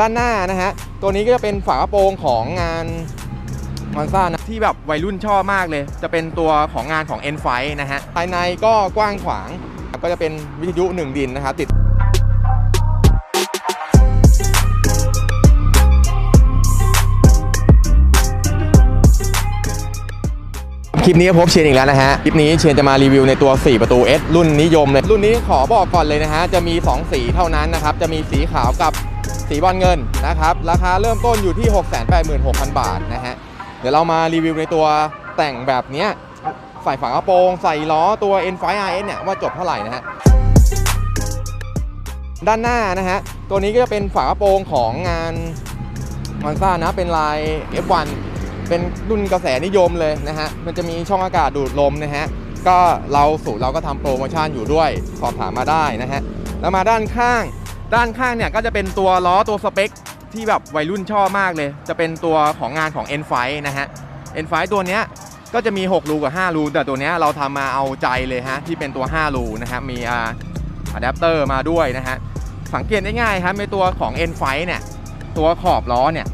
ด้านหน้านะฮะ ตัวนี้ก็จะเป็นฝากระโปรงของงานมอนซ่านะที่แบบวัยรุ่นชอบมากเลย จะเป็นตัวของงานของ N f i นะฮะ ภายในก็กว้างขวาง ก็จะเป็นวิทยุหนึ่งดินนะครับติดคลิปนี้ก็พบเชนอีกแล้วนะฮะ คลิปนี้เชนจะมารีวิวในตัว 4 ประตู S รุ่นนิยมเลย รุ่นนี้ขอบอกก่อนเลยนะฮะ จะมี 2 สีเท่านั้นนะครับ จะมีสีขาวกับ สีบอลเงินนะครับ ราคาเริ่มต้นอยู่ที่ 686,000 บาทนะฮะ เดี๋ยวเรามารีวิวในตัวแต่งแบบนี้ใส่ฝากระโปรง ใส่ล้อตัว N5 RS เนี่ย ว่าจบเท่าไหร่นะฮะ ด้านหน้านะฮะ ตัวนี้ก็จะเป็นฝากระโปรงของงานมอนซ่านะ เป็นลาย F1 เป็นรุ่นกระแสนิยมเลยนะฮะ มันจะมีช่องอากาศดูดลมนะฮะ ก็เราสูตรเราก็ทำโปรโมชั่นอยู่ด้วย สอบถามมาได้นะฮะ แล้วมาด้านข้าง ด้านข้างเนี่ยก็จะเป็นตัวล้อตัวสเปคที่แบบวัยรุ่นชอบมากเลย จะเป็นตัวของงานของ N5 นะฮะ N5 ตัวเนี้ยก็จะมี 6 รูกับ 5 รู แต่ตัวเนี้ยเราทำมาเอาใจเลยฮะ ที่เป็นตัว 5 รูนะฮะ มีอะแดปเตอร์มาด้วยนะฮะ สังเกตได้ง่ายครับในตัวของ N5 เนี่ย ตัวขอบล้อเนี่ย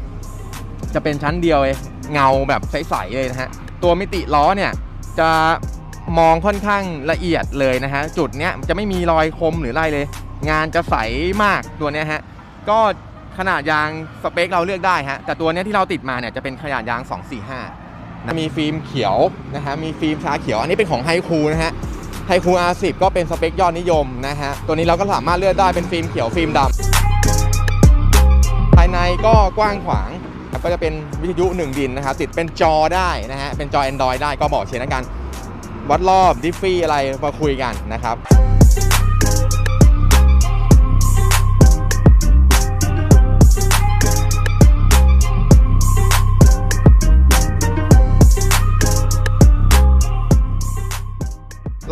จะเป็นชั้นเดียวเลยเงาแบบใส ๆ เลยนะฮะ ตัวมิติล้อเนี่ยจะ มองค่อนข้างละเอียดเลยนะฮะจุดเนี้ยจะไม่มีรอยคมหรืออะไรเลย งานจะใสมากตัวเนี้ยฮะก็ขนาดยางสเปคเราเลือกได้ฮะแต่ตัวเนี้ยที่เราติดมาเนี่ยจะเป็นขนาดยาง 245นะมีฟิล์มเขียวนะฮะมีฟิล์มชาเขียวอันนี้เป็นของไฮคูนะฮะไฮคู R10 ก็เป็นสเปคยอดนิยมนะฮะตัวนี้เราก็สามารถเลือกได้เป็นฟิล์มเขียวฟิล์มดำภายในก็กว้างขวางก็จะเป็นวิทยุหนึ่งดินนะครับติดเป็นจอได้นะฮะเป็นจอ Android ได้ก็บอกเชนแล้วกัน วัดรอบดิฟฟี่อะไรมาคุยกันนะครับ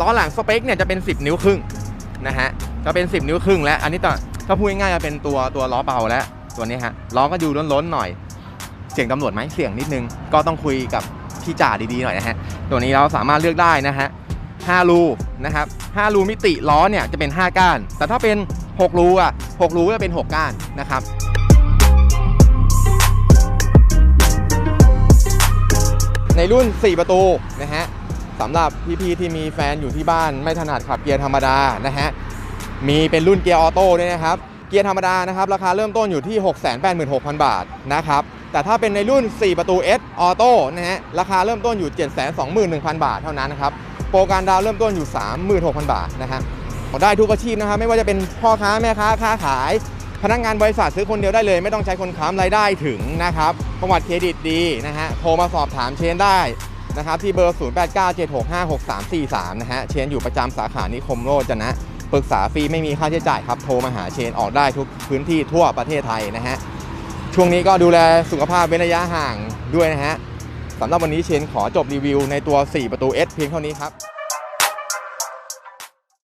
ล้อหลังสเปคเนี่ยจะเป็น 10 นิ้วครึ่งนะฮะจะเป็น 10 นิ้วครึ่งแล้ว อันนี้ต่อถ้าพูดง่ายๆจะเป็นตัวตัวล้อเบาแล้วตัวนี้ฮะล้อก็ดูล้นๆหน่อย เสียงตำรวจไหมเสียงนิดนึง ก็ต้องคุยกับ พี่จ่าดีๆหน่อยนะฮะ ตัวนี้เราสามารถเลือกได้นะฮะ5รูนะครับ5รูมิติล้อเนี่ยจะเป็น 5 ก้าน แต่ถ้าเป็น 6 รูอะ6รูก็จะเป็น 6 ก้านนะครับในรุ่น 4 ประตูนะฮะสำหรับพี่ๆที่มีแฟนอยู่ที่บ้านไม่ถนัดขับเกียร์ธรรมดานะฮะมีเป็นรุ่นเกียร์ออโต้ด้วยนะครับ เกียร์ธรรมดานะครับ ราคาเริ่มต้นอยู่ที่ 686,000 บาทนะครับ แต่ถ้าเป็นในรุ่น 4 ประตู S ออโต้นะฮะราคาเริ่มต้นอยู่ 721,000 บาทเท่านั้นนะครับโปรการดาวเริ่มต้นอยู่ 36,000 บาทนะฮะได้ทุกอาชีพนะครับไม่ว่าจะเป็นพ่อค้าแม่ค้าค้าขาย พนักงานบริษัทซื้อคนเดียวได้เลย ไม่ต้องใช้คนค้ำรายได้ถึงนะครับประวัติเครดิตดีนะฮะโทรมาสอบถามเชนได้นะครับที่เบอร์ 0897656343 นะฮะเชนอยู่ประจำสาขานิคมโรจนะปรึกษาฟรีไม่มีค่าใช้จ่ายครับ โทรมาหาเชนออกได้ทุกพื้นที่ทั่วประเทศไทยนะฮะ ช่วงนี้ก็ดูแลสุขภาพเว้นระยะห่างด้วยนะฮะสำหรับวันนี้เชนขอจบรีวิวในตัว 4 ประตู S เพียงเท่านี้ครับ